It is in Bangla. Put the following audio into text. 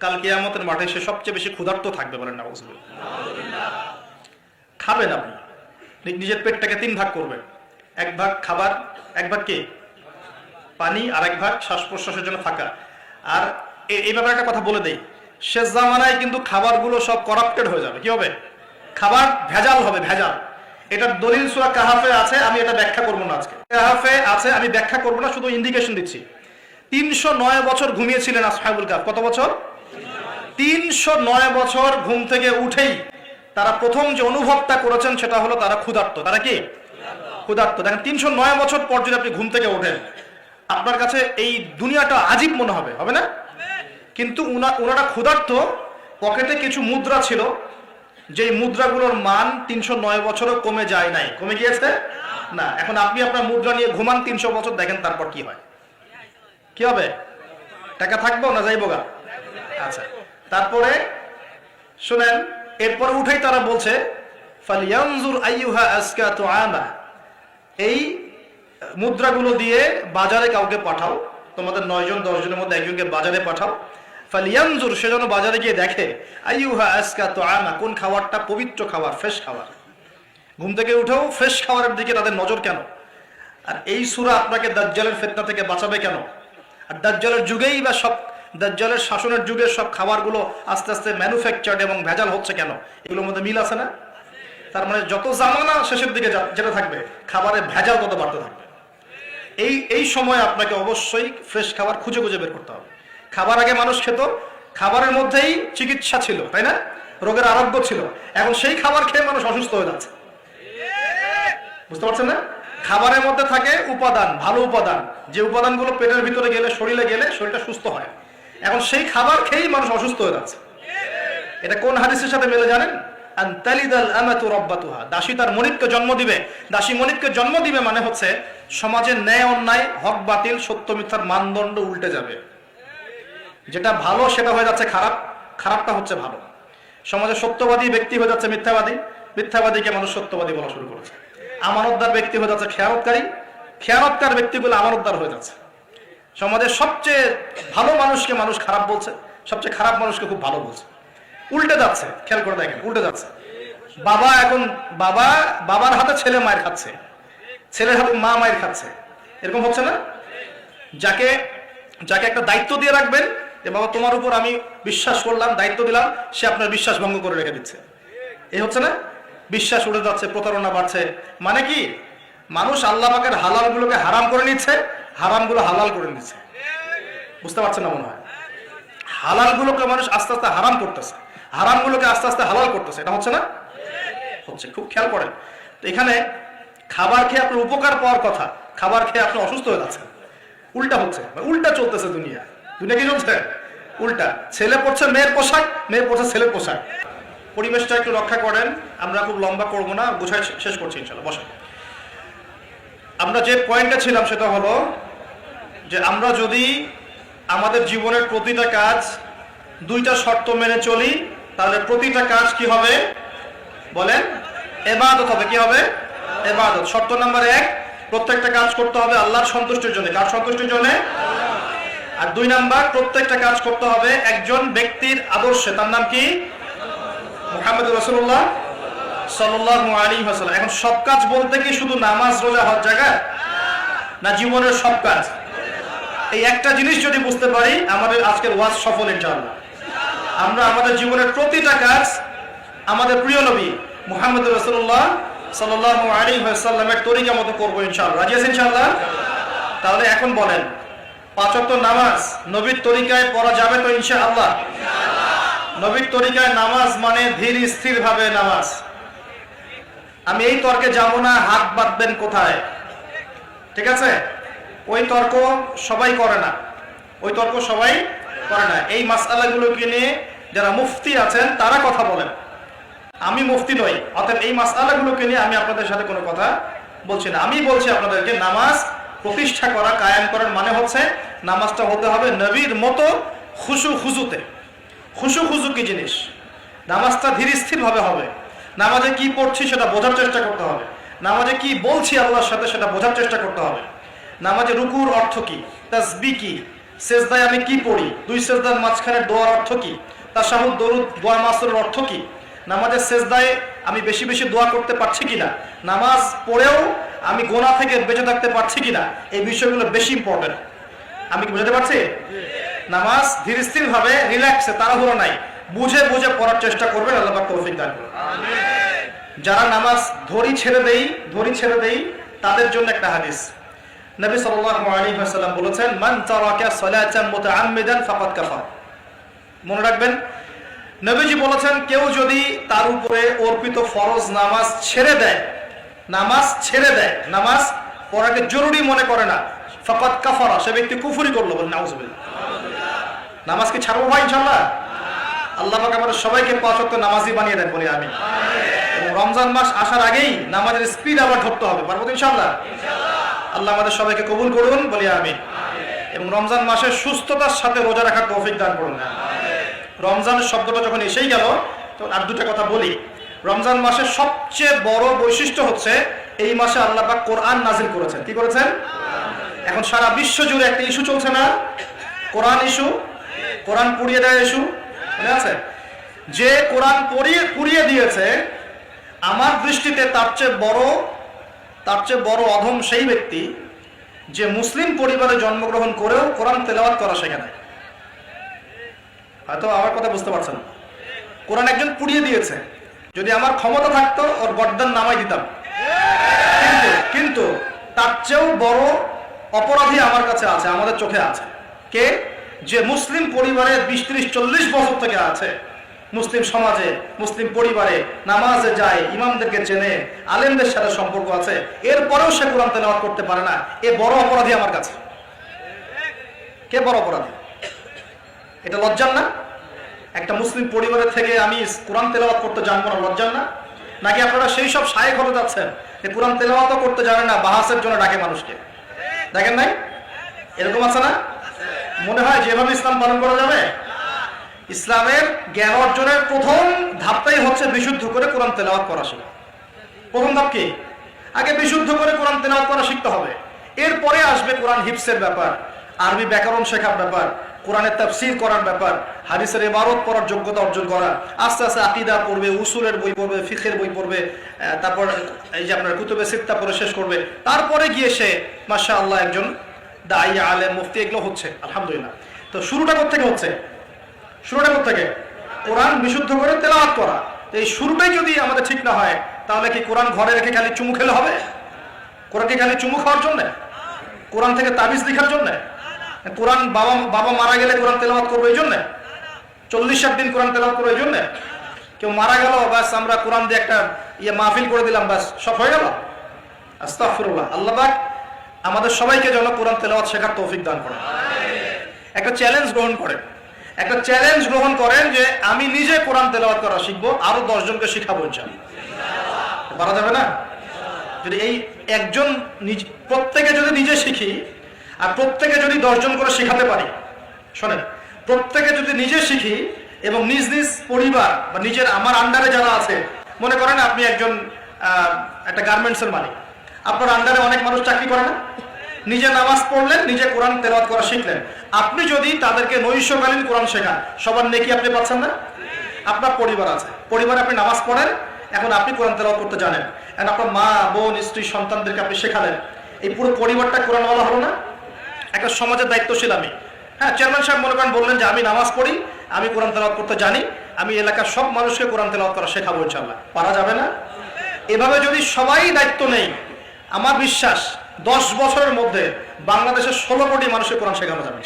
কাল কেয়ামতের মাঠে সে সবচেয়ে বেশি ক্ষুধার্ত থাকবে বলেন না খাবেন আপনি। নিজের পেটটাকে তিন ভাগ করবেন। এক ভাগ খাবার, এক ভাগ কি? পানি আর এক ভাগ শ্বাস প্রশ্বাসের জন্য থাকা। আর এই ব্যাপারে একটা কথা বলে দেই। শেষ জামানায় কিন্তু খাবারগুলো সব করাপ্টেড হয়ে যাবে। কি হবে? খাবার ভেজাল হবে, ভেজাল। এটার দলিল সুরা কাহাফে আছে, আমি এটা ব্যাখ্যা করব না আজকে। কাহাফে আছে, আমি ব্যাখ্যা করব না, শুধু ইন্ডিকেশন দিচ্ছি। তিনশো নয় বছর ঘুমিয়েছিলেন আসহাবুল কাপ কত বছর? তিনশো নয় বছর ঘুম থেকে উঠেই তারা প্রথম যে অনুভবটা করেছেন সেটা হলো তারা ক্ষুধার্ত। তারা কি? ক্ষুধার্ত। দেখেন, তিনশো নয় বছর পর যদি আপনি ঘুম থেকে ওঠেন, আপনার কাছে এই দুনিয়াটা আজীব মনে হবে হবে না? কিন্তু ওনারা ক্ষুধার্ত, পকেটে কিছু মুদ্রা ছিল, যেই মুদ্রাগুলোর মান তিনশো নয় বছরও কমে যায় নাই। কমে গিয়েছে? না। এখন আপনি আপনার মুদ্রা নিয়ে ঘুমান তিনশো বছর, দেখেন তারপর কি হয়। কি হবে? টাকা থাকব না যাইবো গা? আচ্ছা। তারপরে শুনেন, এরপর উঠেই তারা বলছে এই মুদ্রাগুলো দিয়ে বাজারে কাউকে পাঠাও, তোমাদের নয়জন, দশজনের মধ্যে একজনকে বাজারে পাঠাও। ফালিয়ানজুর, সে যেন বাজারে গিয়ে দেখে, আইয়ুহা আজকা তো আমা কোন খাবারটা পবিত্র খাবার, ফ্রেশ খাবার? ঘুম থেকে উঠেও ফ্রেশ খাবারের দিকে তাদের নজর কেন? আর এই সুরা আপনাকে দাজ্জালের ফেতনা থেকে বাঁচাবে কেন? আর দাজ্জালের যুগেই বা সব দাজ্জালের শাসনের যুগের সব খাবারগুলো আস্তে আস্তে ম্যানুফ্যাকচার্ড এবং ভেজাল হচ্ছে কেন? এগুলোর মধ্যে মিল আছে না? তার মানে যত জামানা শেষের দিকে যেটা থাকবে, খাবারের ভেজাল তত বাড়তে থাকবে। এই এই সময় আপনাকে অবশ্যই ফ্রেশ খাবার খুঁজে খুঁজে বের করতে হবে। খাবার আগে মানুষ খেত, খাবারের মধ্যেই চিকিৎসা ছিল, তাই না? রোগের আরোগ্য ছিল। এখন সেই খাবার খেয়ে মানুষ অসুস্থ হয়ে যাচ্ছে। বুঝতে পারছেন না? খাবারের মধ্যে থাকে উপাদান, ভালো উপাদান। যে উপাদানগুলো পেটের ভিতরে গেলে, শরীরে গেলে শরীরটা সুস্থ হয়। এখন সেই খাবার খেয়েই মানুষ অসুস্থ হয়ে যাচ্ছে। এটা কোন হাদিসের সাথে মেলে জানেন? দাসী তার জন্ম দিবে। দাসী জন্ম দিবে মানে হচ্ছে সমাজের ন্যায় অন্যায়, হক বাতিল, সত্য মিথ্যার মানদণ্ড উল্টে যাবে। যেটা ভালো, সেটা হয়ে যাচ্ছে খারাপ। খারাপটা হচ্ছে ভালো। সমাজে সত্যবাদী ব্যক্তি হয়ে যাচ্ছে মিথ্যাবাদী। মিথ্যাবাদীকে মানুষ সত্যবাদী বলা শুরু করেছে। আমানতদার ব্যক্তি হয়ে যাচ্ছে খেয়ারতকারী খেয়ারতকার ব্যক্তিগুলো আমানতদার হয়ে যাচ্ছে। সমাজের সবচেয়ে ভালো মানুষকে মানুষ খারাপ বলছে, সবচেয়ে খারাপ মানুষকে খুব ভালো বলছে। উল্টে যাচ্ছে, খেয়াল করে দেখেন, উল্টে যাচ্ছে। বাবা এখন, বাবা, বাবার হাতে ছেলে মায়ের খাচ্ছে, ছেলের হাতে মা মায়ের খাচ্ছে, এরকম হচ্ছে না? যাকে যাকে একটা দায়িত্ব দিয়ে রাখবেন, যে বাবা তোমার উপর আমি বিশ্বাস করলাম, দায়িত্ব দিলাম, সে আপনার বিশ্বাস ভঙ্গ করে রেখে দিচ্ছে। এই হচ্ছে না? বিশ্বাস উঠে যাচ্ছে, প্রতারণা বাড়ছে। মানে কি? মানুষ আল্লাহ পাকের হালালগুলোকে হারাম করে নিচ্ছে হারামগুলো হালাল করে নিচ্ছে বুঝতে পারছেন না মনে হয়? হালালগুলোকে মানুষ আস্তে আস্তে হারাম করতেছে। হারামগুলোকে আস্তে আস্তে হালাল করতেছে। এটা হচ্ছে না? হচ্ছে। খুব খেয়াল করেন। তো এখানে খাবার খেয়ে আপনার উপকার পাওয়ার কথা, খাবার খেয়ে আপনি অসুস্থ হয়ে যাচ্ছেন। উল্টা হচ্ছে। উল্টা চলতেছে দুনিয়া। দুনিয়া কি চলছে? উল্টা। ছেলে পড়ছে মেয়ের পোশাক, মেয়ে পড়ছে ছেলের পোশাক। পরিবেশটা একটু রক্ষা করেন। আমরা খুব লম্বা করব না বোঝাই শেষ করছি ইনশাল্লাহ। বসে আমরা যে পয়েন্টটা ছিলাম সেটা হলো যে আমরা যদি আমাদের জীবনের প্রতিটা কাজ দুইটা শর্ত মেনে চলি, তাহলে প্রতিটা কাজ কি হবে? বলেন, এবাদত হবে, কি হবে? এবাদত। শর্ত নাম্বার এক, প্রত্যেকটা কাজ করতে হবে আল্লাহর সন্তুষ্টির জন্য। কার সন্তুষ্টির জন্য? আর দুই নাম্বার, প্রত্যেকটা কাজ করতে হবে একজন ব্যক্তির আদর্শে। তার নাম কি? মোহাম্মদ রসুল্লাহ এখন সব কাজ বলতে কি শুধু নামাজ, রোজা হওয়ার জায়গা না, জীবনের সব কাজ? এই একটা জিনিস যদি বুঝতে পারি, আমাদের আজকের ওয়াজ সফল ইনশাআল্লাহ। আমরা আমাদের জীবনের প্রতিটা কাজ আমাদের প্রিয় নবী মুহাম্মদ রসুল্লাহ সাল্লাহ তরিকা মতো করব ইনশাআল্লাহ। রাজি ইনশাআল্লাহ? তাহলে এখন বলেন পাঁচক্ত নামাজ নবীর তরিকায় পড়া যাবে তো ইনশাআল্লাহ? নবীর তরিকায় নামাজ মানে ধীর স্থির ভাবে নামাজ। আমি এই তর্কে যাব না, হাত বাঁধবেন কোথায়? ঠিক আছে? ওই তর্ক সবাই করে না। ওই তর্ক সবাই করে না। এই মাসালাগুলোকে নিয়ে যারা মুফতি আছেন, তারা কথা বলেন। আমি মুফতি নই অর্থাৎ এই মাসালাগুলোকে নিয়ে আমি আপনাদের সাথে কোনো কথা বলছি না। আমি বলছি আপনাদেরকে, নামাজ প্রতিষ্ঠা করা, কায়েম করার মানে হচ্ছে নামাজটা হতে হবে নবীর মতো খুশু খুজুতে। খুশু খুজু কি জিনিস? নামাজটা ধীর স্থির ভাবে হবে। নামাজে কি পড়ছি সেটা বোঝার চেষ্টা করতে হবে। নামাজে কি বলছি আল্লাহর সাথে সেটা বোঝার চেষ্টা করতে হবে। নামাজে রুকুর অর্থ কি? তাসবি কি? সেজদায় আমি কি পড়ি? দুই সেজদার মাঝখানে দোয়ার অর্থ কি? তাসাহুদ দরুদ দোয়া মাসুরের অর্থ কি? নামাজের সেজদায় আমি বেশি বেশি দোয়া করতে পারছি কিনা? নামাজ পড়েও আমি গোনা থেকে বেঁচে থাকতে পারছি কিনা? এই বিষয়গুলো বেশি ইম্পর্টেন্ট আমি কি বুঝাতে পারছি? নামাজ ধীর স্থির ভাবে রিল্যাক্সে তাড়াহুড়ো নাই। বুঝে বুঝে পড়ার চেষ্টা করবেন আল্লাহ পাক তৌফিক দান করুন। যারা নামাজ ধরি ছেড়ে দেই ধরি ছেড়ে দেই তাদের জন্য একটা হাদিস। নবী সাল্লাল্লাহু আলাইহি ওয়াসাল্লাম বলেছেন, মান তারাকা সালাতান মুতাআম্মিদান ফাকাদ কাফার। মনে রাখবেন, নবীজি বলেছেন, কেউ যদি তার উপরে অর্পিত ফরজ নামাজ ছেড়ে দেয়, নামাজ ছেড়ে দেয়, নামাজ পড়াকে জরুরি মনে করে না, ফাকাদ কাফারা, সে ব্যক্তি কুফরি করল বলে নাউজুবিল্লাহ নামাজ কি ছাড়বো ভাই, ইনশাআল্লাহ? আল্লাহ পাক আমাদের সবাইকে পাঁচ ওয়াক্ত নামাজি বানিয়ে দেন, বলি আমি রমজান মাস আসার আগেই নামাজের স্পিড আবার ধরতে হবে, পারব তো, ইনশাআল্লাহ? আল্লাহ আমাদের সবাইকে কবুল করুন, বলি আমি এবং রমজান মাসে সুস্থতার সাথে রোজা রাখার তৌফিক দান করুন। রমজান শব্দটা যখন এসেই গেল, তখন আর দুটা কথা বলি। রমজান মাসের সবচেয়ে বড় বৈশিষ্ট্য হচ্ছে, এই মাসে আল্লাহ পাক কোরআন নাজিল করেছেন। কি করেছেন? এখন সারা বিশ্ব জুড়ে একটা ইস্যু চলছে না? কোরআন ইস্যু? কোরআন পুড়িয়ে দেয় ইস্যু? মনে আছে? যে কোরআন পড়িয়ে পুড়িয়ে দিয়েছে, আমার দৃষ্টিতে তার চেয়ে বড় তার চেয়ে বড় অধম সেই ব্যক্তি যে মুসলিম পরিবারে জন্মগ্রহণ করেও কোরআন তেলাওয়াত করা শেখে নাই। হয়তো আমার কথা বুঝতে পারছেন কোরআন একজন পুড়িয়ে দিয়েছে। যদি আমার ক্ষমতা থাকতো, ওর গর্দান নামাই দিতাম। কিন্তু কিন্তু তার চেয়েও বড় অপরাধী আমার কাছে আছে, আমাদের চোখে আছে। কে? যে মুসলিম পরিবারে বিশ, ত্রিশ, চল্লিশ বছর থেকে আছে। মুসলিম সমাজে, মুসলিম পরিবারে নামাজে যায়, ইমামদেরকে চেনে, আলেমদের সাথে সম্পর্ক আছে, এরপরেও সে কোরআন তেলাওয়াত করতে পারে না। এ বড় অপরাধী আমার কাছে। কে বড় অপরাধী? এটা লজ্জার না? একটা মুসলিম পরিবারের থেকে আমি কোরআন তেলাওয়াত করতে জানব না, লজ্জার না? নাকি আপনারা সেই সব সাহেব হতে যাচ্ছেন যে কোরআন তেলাওয়াতও করতে জানে না, বাহাসের জন্য ডাকে মানুষকে? দেখেন নাই? এরকম আছে না? মনে হয় যেভাবে ইসলাম পালন করা যাবে ইসলামের জ্ঞান অর্জনের প্রথম ধাপটাই হচ্ছে বিশুদ্ধ করে কোরআন তেলাওয়াত করা শেখা। প্রথম ধাপ কি? আগে বিশুদ্ধ করে কোরআন তেলাওয়াত করা শিখতে হবে। এরপরে আসবে কোরআন হিপসের ব্যাপার, আরবি ব্যাকরণ শেখার ব্যাপার, কোরআনের তাফসির করার ব্যাপার, হাদিসের ইবারত পড়ার যোগ্যতা অর্জন করা, আস্তে আস্তে আকিদা পড়বে, উসুলের বই পড়বে, ফিখের বই পড়বে তারপর এই যে আপনার কুতুবে সিত্তা পড়ে শেষ করবে। তারপরে গিয়ে সে মাশা আল্লাহ একজন দায়ী আলে মুফতি, এগুলো হচ্ছে, আলহামদুলিল্লাহ। তো শুরুটা কোথেকে হচ্ছে? শুরুটা থেকে। কোরআন বিশুদ্ধ করে তেলাওয়াত করা। এই শুরুটাই যদি আমাদের ঠিক না হয়, তাহলে কি কোরআন ঘরে রেখে খালি চুমু খেলে হবে? কোরআন কি খালি চুমু খাওয়ার জন্য? কোরআন থেকে তাবিজ লিখার জন্য? কোরআন বাবা বাবা মারা গেলে কোরআন তেলাওয়াত করব এই জন্য? চল্লিশ ষাট দিন কোরআন তেলাওয়াত করব এই জন্য? কেউ মারা গেল, ব্যাস আমরা কোরআন দিয়ে একটা ইয়ে মাহফিল করে দিলাম, ব্যাস সব হয়ে গেল? আস্তাফিরুল্লাহ আল্লাহ পাক আমাদের সবাইকে যেন কোরআন তেলাওয়াত শেখার তৌফিক দান করে একটা চ্যালেঞ্জ গ্রহণ করেন। একটা চ্যালেঞ্জ গ্রহণ করেন যে আমি নিজে কোরআন তেলাওয়াত করা শিখব, আরও দশজনকে শিখাবো ইনশাআল্লাহ। পারা যাবে না? যদি এই একজন প্রত্যেকে যদি নিজে শিখি, আর প্রত্যেকে যদি দশজন করে শেখাতে পারি, শোনেন, প্রত্যেকে যদি নিজে শিখি এবং নিজ নিজ পরিবার বা নিজের আমার আন্ডারে যারা আছে, মনে করেন আপনি একজন একটা গার্মেন্টসের মালিক। আপনার আন্ডারে অনেক মানুষ চাকরি করে না? নিজে নামাজ পড়লেন, নিজে কোরআন তেলাওয়াত করা শিখলেন। আপনি যদি তাদেরকে নৈশকালীন কোরআন শেখান, সবার নেকি আপনি পাচ্ছেন না? আপনার পরিবার আছে। পরিবারে আপনি নামাজ পড়েন, এখন আপনি কোরআন তেলাওয়াত করতে জানেন। এখন আপনার মা, বোন, স্ত্রী, সন্তানদেরকে আপনি শেখালেন। এই পুরো পরিবারটা কোরআনওয়ালা হলো না? একটা সমাজের দায়িত্বশীল আমি। হ্যাঁ চেয়ারম্যান সাহেব মনে করেন, বললেন যে আমি নামাজ পড়ি, আমি কোরআন তেলাওয়াত করতে জানি, আমি এলাকার সব মানুষকে কোরআন তেলাওয়াত করা শেখাবো ইনশাল্লাহ পারা যাবে না? এভাবে যদি সবাই দায়িত্ব নেই আমার বিশ্বাস দশ বছরের মধ্যে বাংলাদেশের ষোলো কোটি মানুষের কোরআন শেখানো যাবে।